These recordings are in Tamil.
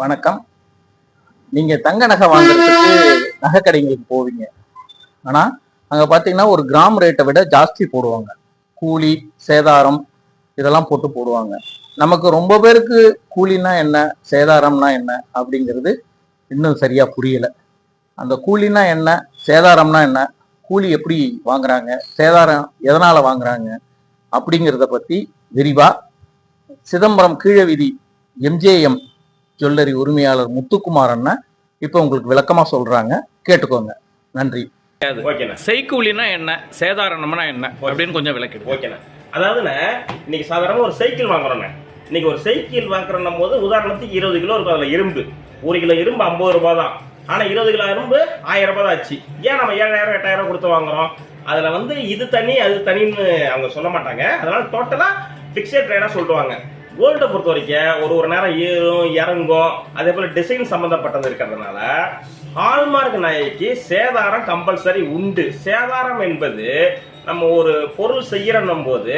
வணக்கம். நீங்க தங்க நகை வாங்குறதுக்கு நகை கடைங்களுக்கு போவீங்க. ஆனா அங்க பாத்தீங்கன்னா ஒரு கிராம் ரேட்டை விட ஜாஸ்தி போடுவாங்க. கூலி சேதாரம் இதெல்லாம் போட்டு போடுவாங்க. நமக்கு ரொம்ப பேருக்கு கூலினா என்ன சேதாரம்னா என்ன அப்படிங்கிறது இன்னும் சரியா புரியல. அந்த கூலினா என்ன சேதாரம்னா என்ன கூலி எப்படி வாங்குறாங்க சேதாரம் எதனால வாங்குறாங்க அப்படிங்கிறத பத்தி விரிவா சிதம்பரம் கீழ விதி எம்ஜேஎம் ஜுவல்லரி உரிமையாளர் முத்துக்குமார் அண்ணன் இப்போ உங்களுக்கு விளக்கமா சொல்றாங்க. கேட்டுக்கோங்க. நன்றி. ஓகேண்ணா. செய்கூலினா என்ன? சேதாரணம்னா என்ன? அப்படின்னு கொஞ்சம் விளக்கிடுங்க. ஓகேண்ணா. அதாவதுண்ணே இன்னைக்கு சாதாரணமாக ஒரு சைக்கிள் வாங்குறோண்ணே. இன்னைக்கு ஒரு சைக்கிள் வாங்குறோம் போது உதாரணத்துக்கு இருபது கிலோ இருக்கும் அதில் இரும்பு. ஒரு கிலோ இரும்பு ஐம்பது ரூபாய் தான். ஆனால் இருபது கிலோ இரும்பு ஆயிரம் ரூபாய் தான் ஆச்சு. ஏன் நம்ம ஏழாயிரம் எட்டாயிரம் கொடுத்து வாங்குறோம்? அதில் வந்து இது தனி அது தனின்னு அவங்க சொல்ல மாட்டாங்க. அதனால டோட்டலாக ஃபிக்ஸட் ரேட்டாக சொல்லுவாங்க. கோல்டை பொறுத்த வரைக்கும் ஒரு ஒரு நேரம் ஏறும் இறங்கும் அதே போல் டிசைன் சம்மந்தப்பட்டது இருக்கிறதுனால ஹால்மார்க் நகைக்கு சேதாரம் கம்பல்சரி உண்டு. சேதாரம் என்பது நம்ம ஒரு பொருள் செய்கிறோம் போது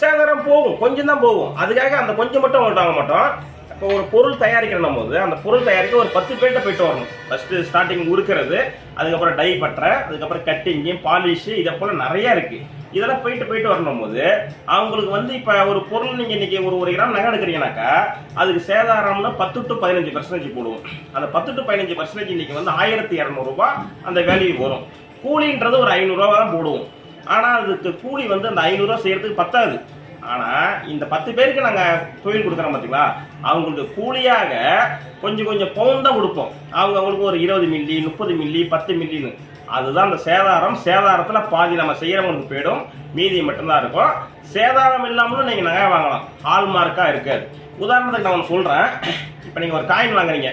சேதாரம் போகும் கொஞ்சம் தான் போகும். அதுக்காக அந்த கொஞ்சம் மட்டும் வாங்க மாட்டோம். இப்போ ஒரு பொருள் தயாரிக்கிறோம் போது அந்த பொருள் தயாரிக்க ஒரு பத்து பேர்கிட்ட போயிட்டு வரணும். ஃபஸ்ட்டு ஸ்டார்டிங் உருக்கிறது அதுக்கப்புறம் டை பட்டுற அதுக்கப்புறம் கட்டிங்கு பாலிஷு இதை போல் நிறையா இருக்குது இதெல்லாம் போயிட்டு போயிட்டு வரணும் போது அவங்களுக்கு வந்து இப்போ ஒரு பொருள் நீங்கள் இன்னைக்கு ஒரு ஒரு கிராம் நகை எடுக்கிறீங்கனாக்கா அதுக்கு சேதாரம்னு பத்து டு பதினஞ்சு பர்சன்டேஜ் போடுவோம். அந்த பத்து டு பதினஞ்சு பர்சன்டேஜ் இன்னைக்கு வந்து ஆயிரத்தி இரநூறுபா அந்த வேல்யூ வரும். கூலின்றது ஒரு ஐநூறுரூவா தான் போடுவோம். ஆனால் அதுக்கு கூலி வந்து அந்த ஐநூறுரூவா செய்யறதுக்கு பத்தாது. ஆனால் இந்த பத்து பேருக்கு நாங்கள் தொழில் கொடுக்குறோம் பார்த்தீங்களா அவங்களுக்கு கூலியாக கொஞ்சம் கொஞ்சம் பவுன் தான் கொடுப்போம். அவங்க அவங்களுக்கு ஒரு இருபது மில்லி முப்பது மில்லி பத்து மில்லின்னு அதுதான் அந்த சேதாரம். சேதாரத்தில் பாதி நம்ம செய்கிறவங்களுக்கு போயிடும். மீதி மட்டும்தான் இருக்கும். சேதாரம் இல்லாமலும் நீங்கள் நகை வாங்கலாம். ஹால்மார்க்காக இருக்காது. உதாரணத்துக்கு நான் ஒன்று சொல்கிறேன் இப்போ நீங்கள் ஒரு காயின் வாங்குறீங்க.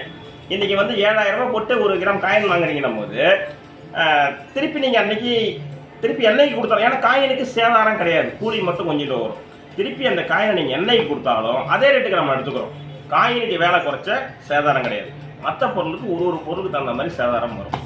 இன்றைக்கி வந்து ஏழாயிரம் ரூபாய் போட்டு ஒரு கிராம் காயின் வாங்குறீங்கன்னும் போது திருப்பி நீங்கள் அன்னைக்கு திருப்பி எண்ணெய்க்கு கொடுத்தாலும் ஏன்னா காயினுக்கு சேதாரம் கிடையாது. கூலி மட்டும் கொஞ்சம் வரும். திருப்பி அந்த காயினை நீங்கள் என்னைக்கு கொடுத்தாலும் அதே ரேட்டுக்கு நம்ம எடுத்துக்கிறோம். காயினுக்கு வேலை குறைச்ச சேதாரம் கிடையாது. மற்ற பொருளுக்கு ஒரு ஒரு பொருளுக்கு தகுந்த மாதிரி சேதாரம் வரும்.